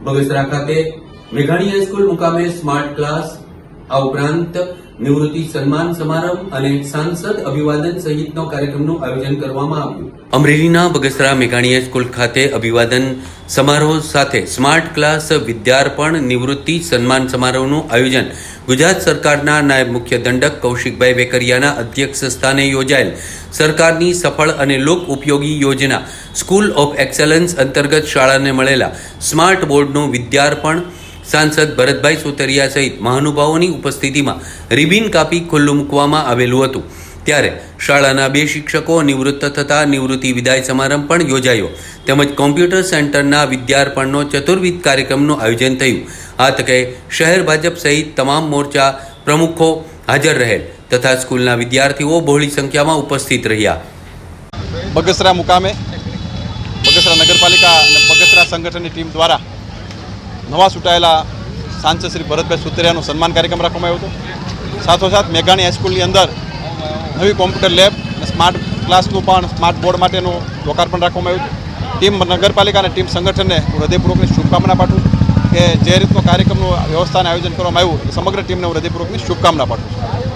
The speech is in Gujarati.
બગસરા ખાતે મેઘાણી હાઈસ્કૂલ મુકામે સ્માર્ટ ક્લાસ આ ઉપરાંત નિવૃત્તિ સન્માન સમારંભ અને સાંસદ અભિવાદન સહિતનો કાર્યક્રમનું આયોજન કરવામાં આવ્યું. અમરેલીના બગસરા મેઘાણીય સ્કૂલ ખાતે અભિવાદન સમારોહ સાથે સ્માર્ટ ક્લાસ વિદ્યાર્પણ નિવૃત્તિ સન્માન સમારોહનું આયોજન ગુજરાત સરકારના નાયબ મુખ્ય દંડક કૌશિકભાઈ વેકરિયાના અધ્યક્ષ સ્થાને યોજાયેલ સરકારની સફળ અને લોક ઉપયોગી યોજના સ્કૂલ ઓફ એક્સલન્સ અંતર્ગત શાળાને મળેલા સ્માર્ટ બોર્ડનું વિદ્યાર્પણ સાંસદ ભરતભાઈ સુતરિયા સહિત મહાનુભાવોની ઉપસ્થિતિમાં રિબિન કાપી ખુલ્લું મૂકવામાં આવેલું હતું. ત્યારે શાળાના બે શિક્ષકો નિવૃત્ત થતા નિવૃત્તિ વિદાય સમારંભ પણ યોજાયો. તેમજ કોમ્પ્યુટર સેન્ટરના વિદ્યાર્પણનો ચતુર્વિધ કાર્યક્રમનું આયોજન થયું. આ તકે શહેર ભાજપ સહિત તમામ મોરચા પ્રમુખો હાજર રહેલ તથા સ્કૂલના વિદ્યાર્થીઓ બહોળી સંખ્યામાં ઉપસ્થિત રહ્યા. બગસરા મુકામે બગસરા નગરપાલિકા અને બગસરા સંગઠનની ટીમ દ્વારા નવા ચૂંટાયેલા સાંસદ શ્રી ભરતભાઈ સુતરિયાનો સન્માન કાર્યક્રમ રાખવામાં આવ્યો હતો. સાથોસાથ મેઘાણી હાઈસ્કૂલની અંદર નવી કોમ્પ્યુટર લેબ અને સ્માર્ટ ક્લાસનું પણ સ્માર્ટ બોર્ડ માટેનું લોકાર્પણ રાખવામાં આવ્યું ટીમ નગરપાલિકા અને ટીમ સંગઠનને હું હૃદયપૂર્વકની શુભકામના પાઠવું કે જે રીતનો કાર્યક્રમનું વ્યવસ્થાનું આયોજન કરવામાં આવ્યું સમગ્ર ટીમને હું હૃદયપૂર્વકની શુભકામના પાઠવું છું.